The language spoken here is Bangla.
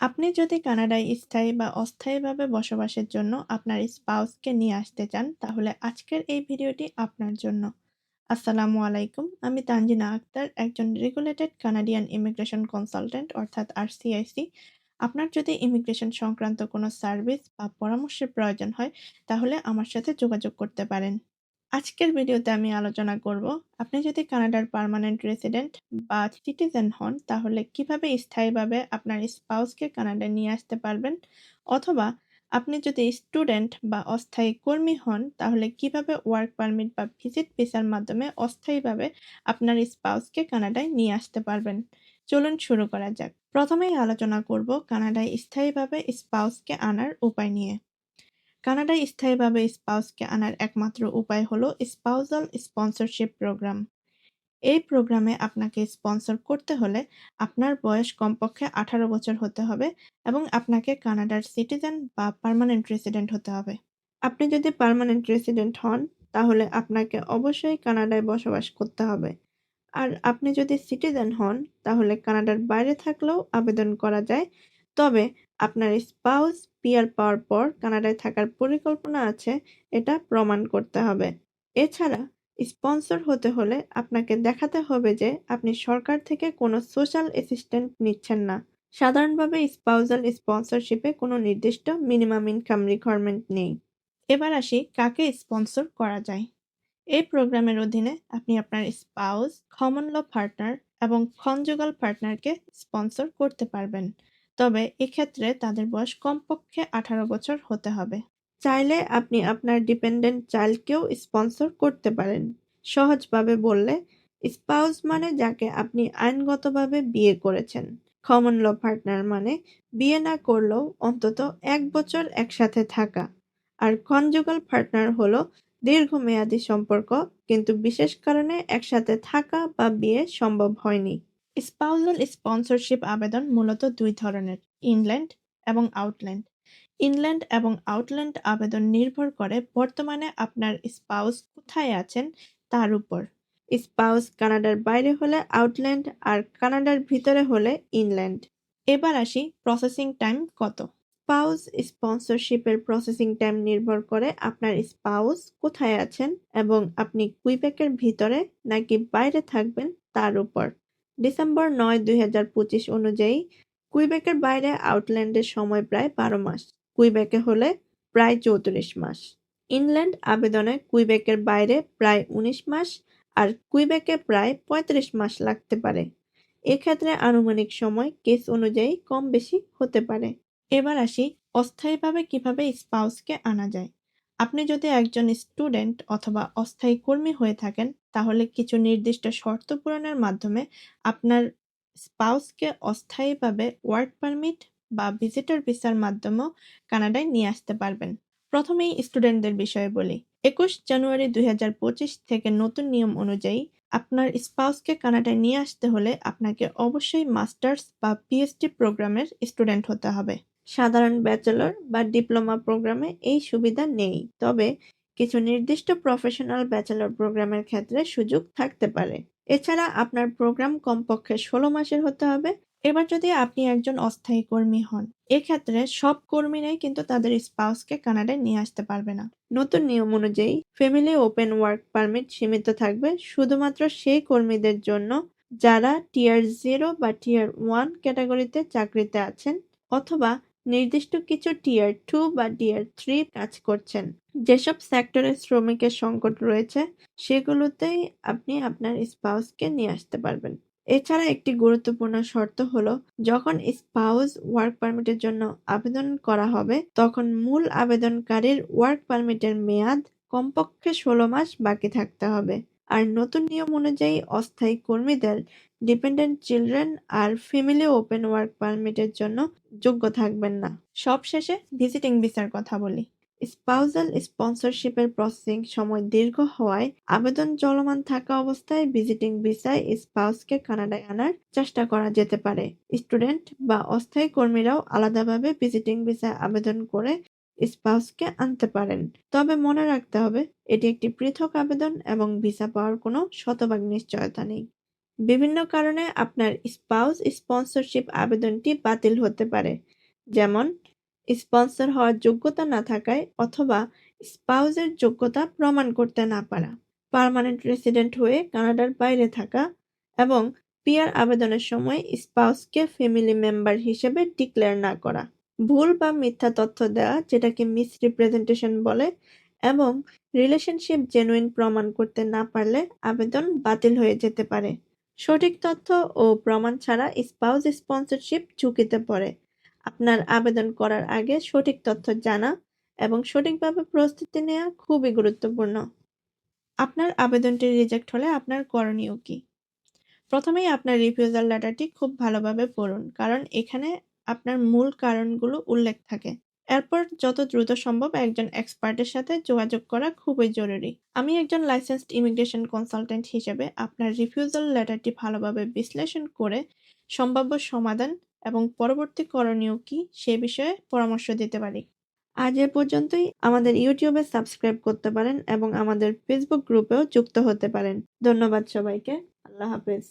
আপনি যদি কানাডায় স্থায়ী বা অস্থায়ীভাবে বসবাসের জন্য আপনার স্পাউসকে নিয়ে আসতে চান, তাহলে আজকের এই ভিডিওটি আপনার জন্য। আসসালামু আলাইকুম। আমি তানজিনা আক্তার, একজন রেগুলেটেড কানাডিয়ান ইমিগ্রেশন কনসালটেন্ট অর্থাৎ আরসিআইসি। আপনার যদি ইমিগ্রেশন সংক্রান্ত কোনো সার্ভিস বা পরামর্শের প্রয়োজন হয়, তাহলে আমার সাথে যোগাযোগ করতে পারেন। আজকের ভিডিওতে আমি আলোচনা করব, আপনি যদি কানাডার পার্মানেন্ট রেসিডেন্ট বা সিটিজেন হন, তাহলে কীভাবে স্থায়ীভাবে আপনার স্পাউসকে কানাডায় নিয়ে আসতে পারবেন? অথবা আপনি যদি স্টুডেন্ট বা অস্থায়ী কর্মী হন, তাহলে কীভাবে ওয়ার্ক পারমিট বা ভিজিট ভিসার মাধ্যমে অস্থায়ীভাবে আপনার স্পাউসকে কানাডায় নিয়ে আসতে পারবেন? চলুন শুরু করা যাক। প্রথমেই আলোচনা করব কানাডায় স্থায়ীভাবে স্পাউসকে আনার উপায় নিয়ে। কানাডায় স্থায়ীভাবে স্পাউসকে আনার একমাত্র উপায় হলো স্পাউজাল স্পন্সরশিপ প্রোগ্রাম। এই প্রোগ্রামে আপনাকে স্পন্সর করতে হলে আপনার বয়স কমপক্ষে আঠারো বছর হতে হবে এবং আপনাকে কানাডার সিটিজেন বা পার্মানেন্ট রেসিডেন্ট হতে হবে। আপনি যদি পার্মানেন্ট রেসিডেন্ট হন, তাহলে আপনাকে অবশ্যই কানাডায় বসবাস করতে হবে। আর আপনি যদি সিটিজেন হন, তাহলে কানাডার বাইরে থাকলেও আবেদন করা যায়। তবে আপনার স্পাউস পিয়ার পাওয়ার পর কানাডায় থাকার পরিকল্পনা আছে, এটা প্রমাণ করতে হবে। এছাড়া, স্পন্সর হতে হলে আপনাকে দেখাতে হবে যে আপনি সরকার থেকে কোনো সোশ্যাল অ্যাসিস্ট্যান্ট নিচ্ছেন না। সাধারণভাবে স্পাউজাল স্পন্সরশিপে কোনো নির্দিষ্ট মিনিমাম ইনকাম রিকোয়ারমেন্ট নেই। এবার আসি কাকে স্পন্সর করা যায়। এই প্রোগ্রামের অধীনে আপনি আপনার স্পাউস কমন ল পার্টনার এবং কনজুগাল পার্টনারকে স্পন্সর করতে পারবেন। তবে এক্ষেত্রে তাদের বয়স কমপক্ষে আঠারো বছর হতে হবে। চাইলে আপনি আপনার ডিপেন্ডেন্ট চাইল্ডকেও স্পন্সর করতে পারেন। সহজভাবে বললে, স্পাউস মানে যাকে আপনি আইনগতভাবে বিয়ে করেছেন। কমন ল পার্টনার মানে বিয়ে না করলেও অন্তত এক বছর একসাথে থাকা। আর কনজুগাল পার্টনার হলো দীর্ঘমেয়াদী সম্পর্ক, কিন্তু বিশেষ কারণে একসাথে থাকা বা বিয়ে সম্ভব হয়নি। স্পাউজাল স্পন্সরশিপ আবেদন মূলত দুই ধরনের, ইনল্যান্ড এবং আউটল্যান্ড। ইনল্যান্ড এবং আউটল্যান্ড আবেদন নির্ভর করে বর্তমানে আপনার স্পাউস কোথায় আছেন তার উপর। স্পাউস কানাডার বাইরে হলে আউটল্যান্ড আর কানাডার ভিতরে হলে ইনল্যান্ড। এবার আসি প্রসেসিং টাইম কত। স্পাউস স্পন্সরশিপের প্রসেসিং টাইম নির্ভর করে আপনার স্পাউস কোথায় আছেন এবং আপনি কুইবেকের ভিতরে নাকি বাইরে থাকবেন তার উপর। ডিসেম্বর নয়, দুই অনুযায়ী কুইবেকের বাইরে আউটল্যান্ডের সময় প্রায় বারো মাস। কুইবেকে হলে প্রায় চৌত্রিশ মাস। ইনল্যান্ড আবেদনে কুইবেকের বাইরে প্রায় উনিশ মাস আর কুইবেকে প্রায় পঁয়ত্রিশ মাস লাগতে পারে। এক্ষেত্রে আনুমানিক সময় কেস অনুযায়ী কম বেশি হতে পারে। এবার আসি অস্থায়ীভাবে কীভাবে স্পাউসকে আনা যায়। আপনি যদি একজন স্টুডেন্ট অথবা অস্থায়ী কর্মী হয়ে থাকেন, তাহলে কিছু নির্দিষ্ট শর্ত পূরণের মাধ্যমে আপনার স্পাউসকে অস্থায়ীভাবে ওয়ার্ক পারমিট বা ভিজিটর ভিসার মাধ্যমেও কানাডায় নিয়ে আসতে পারবেন। প্রথমেই স্টুডেন্টদের বিষয়ে বলি। একুশ জানুয়ারি দুই হাজার পঁচিশ থেকে নতুন নিয়ম অনুযায়ী আপনার স্পাউসকে কানাডায় নিয়ে আসতে হলে আপনাকে অবশ্যই মাস্টার্স বা পিএইচডি প্রোগ্রামের স্টুডেন্ট হতে হবে। সাধারণ ব্যাচেলর বা ডিপ্লোমা প্রোগ্রামে এই সুবিধা নেই। তবে কিছু নির্দিষ্ট প্রফেশনাল ব্যাচেলর প্রোগ্রামের ক্ষেত্রে সুযোগ থাকতে পারে। এছাড়া আপনার প্রোগ্রাম কমপক্ষে ষোলো মাসের হতে হবে। এবার যদি আপনি একজন অস্থায়ী কর্মী হন, এক্ষেত্রে সব কর্মীরাই কিন্তু তাদের স্পাউসকে কানাডায় নিয়ে আসতে পারবে না। নতুন নিয়ম অনুযায়ী, ফ্যামিলি ওপেন ওয়ার্ক পারমিট সীমিত থাকবে। শুধুমাত্র সেই কর্মীদের জন্য যারা টিয়ার জিরো বা টিয়ার ওয়ান ক্যাটাগরিতে চাকরিতে আছেন অথবা নির্দিষ্ট কিছু টিয়ার টু বা টিয়ার থ্রি কাজ করছেন। যেসব সেক্টরে শ্রমিকের সংকট রয়েছে, সেগুলোতেই আপনি আপনার স্পাউসকে নিয়ে আসতে পারবেন। এছাড়া একটি গুরুত্বপূর্ণ শর্ত হলো, যখন স্পাউস ওয়ার্ক পারমিটের জন্য আবেদন করা হবে, তখন মূল আবেদনকারীর ওয়ার্ক পারমিটের মেয়াদ কমপক্ষে ষোলো মাস বাকি থাকতে হবে। আর নতুন নিয়ম অনুযায়ী অস্থায়ী কর্মীদের ডিপেন্ডেন্ট চিলড্রেন আর ফ্যামিলি ওপেন ওয়ার্ক পারমিটের জন্য যোগ্য থাকবেন না। সবশেষে ভিজিটিং ভিসার কথা বলি। স্পাউজাল স্পন্সরশিপের প্রসেসিং সময় দীর্ঘ হওয়ায় আবেদন চলমান থাকা অবস্থায় ভিজিটিং ভিসায় স্পাউসকে কানাডায় আনার চেষ্টা করা যেতে পারে। স্টুডেন্ট বা অস্থায়ী কর্মীরাও আলাদাভাবে ভিজিটিং ভিসায় আবেদন করে স্পাউসকে আনতে পারেন। তবে মনে রাখতে হবে এটি একটি পৃথক আবেদন এবং ভিসা পাওয়ার কোনো শতভাগ নিশ্চয়তা নেই। বিভিন্ন কারণে আপনার স্পাউস স্পন্সরশিপ আবেদনটি বাতিল হতে পারে, যেমন স্পন্সর হওয়ার যোগ্যতা না থাকায় অথবা স্পাউসের যোগ্যতা প্রমাণ করতে না পারা, পার্মানেন্ট রেসিডেন্ট হয়ে কানাডার বাইরে থাকা এবং পিয়ার আবেদনের সময় স্পাউসকে ফ্যামিলি মেম্বার হিসেবে ডিক্লেয়ার না করা। ভুল বা মিথ্যা তথ্য দেওয়া যেটাকে মিসরিপ্রেজেন্টেশন বলে এবং রিলেশনশিপ জেনুইন প্রমাণ করতে না পারলে আবেদন বাতিল হয়ে যেতে পারে। সঠিক তথ্য ও প্রমাণ ছাড়া স্পাউস স্পন্সরশিপ ঝুঁকিতে পড়ে। আপনার আবেদন করার আগে সঠিক তথ্য জানা এবং সঠিকভাবে প্রস্তুতি নেওয়া খুবই গুরুত্বপূর্ণ। আপনার আবেদনটি রিজেক্ট হলে আপনার করণীয় কি? প্রথমেই আপনার রিফিউজাল লেটারটি খুব ভালোভাবে পড়ুন, কারণ এখানে আপনার মূল কারণগুলো উল্লেখ থাকে। এরপর যত দ্রুত সম্ভব একজন এক্সপার্টের সাথে যোগাযোগ করা খুবই জরুরি। আমি একজন লাইসেন্সড ইমিগ্রেশন কনসালটেন্ট হিসেবে আপনার রিফিউজাল লেটারটি ভালোভাবে বিশ্লেষণ করে সম্ভাব্য সমাধান এবং পরবর্তী করণীয় কি সে বিষয়ে পরামর্শ দিতে পারি। আজ এ পর্যন্তই। আমাদের ইউটিউবে সাবস্ক্রাইব করতে পারেন এবং আমাদের ফেসবুক গ্রুপেও যুক্ত হতে পারেন। ধন্যবাদ সবাইকে। আল্লাহ হাফেজ।